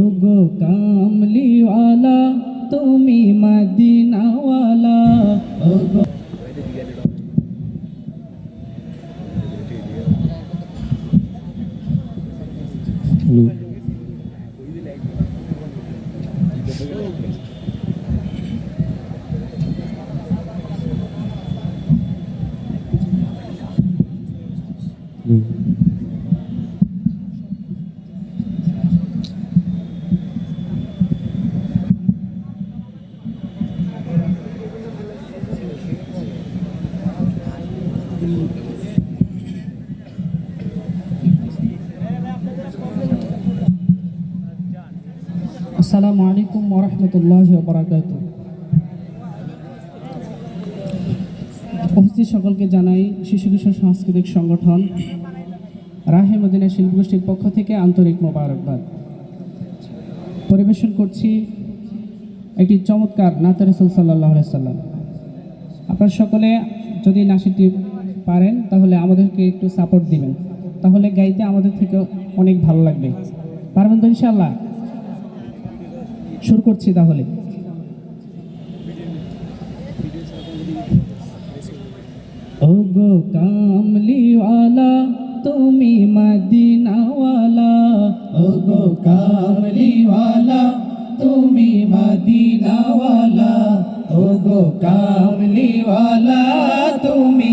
ওগো কামলিওয়ালা তুমি মদিনাওয়ালা। ওগো আসসালামু আলাইকুম ওরহমতুল্লাহ বরাকাত উপস্থিত সকলকে জানাই শিশু কিশোর সাংস্কৃতিক সংগঠন রাহে মদিনা শিল্পগোষ্ঠীর পক্ষ থেকে আন্তরিক মোবারকবাদ। পরিবেশন করছি একটি চমৎকার নাতে রসুল সাল্লাহ সাল্লাম আপনারা সকলে যদি নাচটি পারেন, তাহলে আমাদেরকে একটু সাপোর্ট দিবেন। তাহলে গাইতে আমাদের থেকে অনেক ভালো লাগবে। পারবেন তো ইনশাল্লাহ শুরু করছি তাহলে। ওগো কামলিওয়ালা, তুমি মদিনাওয়ালা। ওগো কামলিওয়ালা, তুমি মদিনাওয়ালা। ওগো কামলিওয়ালা, তুমি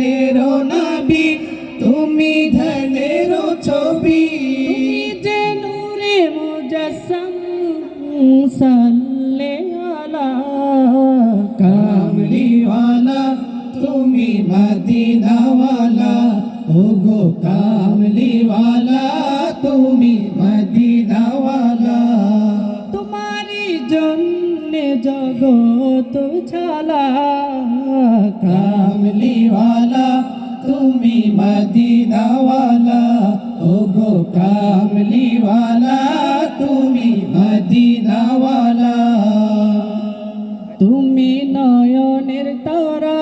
সাল্লে আলা, কামলিওয়ালা, তুমি মদিনাওয়ালা, ওগো কামলিওয়ালা, তুমি মদিনাওয়ালা। তোমারি জন্যে জগত ছালা কামলিওয়ালা, তুমি মদিনাওয়ালা, ওগো কামলিওয়ালা। তুমি মদিনাওয়ালা তুমি নয়নের তারা,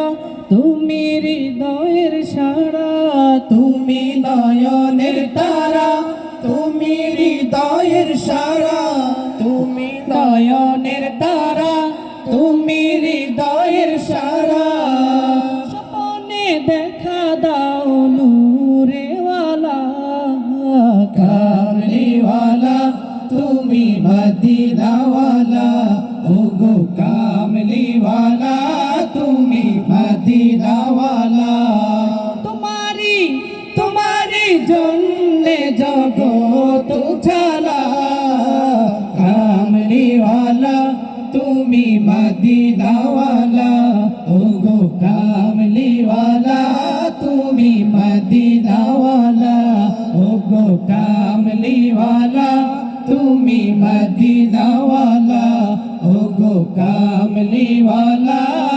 তুমি হৃদয়ের সারা। তুমি নয়নের তারা, তুমি হৃদয়ের সারা। তুমি নয়নের তারা, তুমি হৃদয়ের সারা। স্বপ্নে দেখা মদিনাওয়ালা ওগো কামলিওয়ালা তুমি মদিনাওয়ালা তোমারি তোমারি জন্যে জগত ছালা কামলিওয়ালা তুমি মদিনাওয়ালা ওগো কামলিওয়ালা তুমি মদিনাওয়ালা ওগো কামলিওয়ালা তুমি মদিনাওয়ালা ও গো কামলিওয়ালা।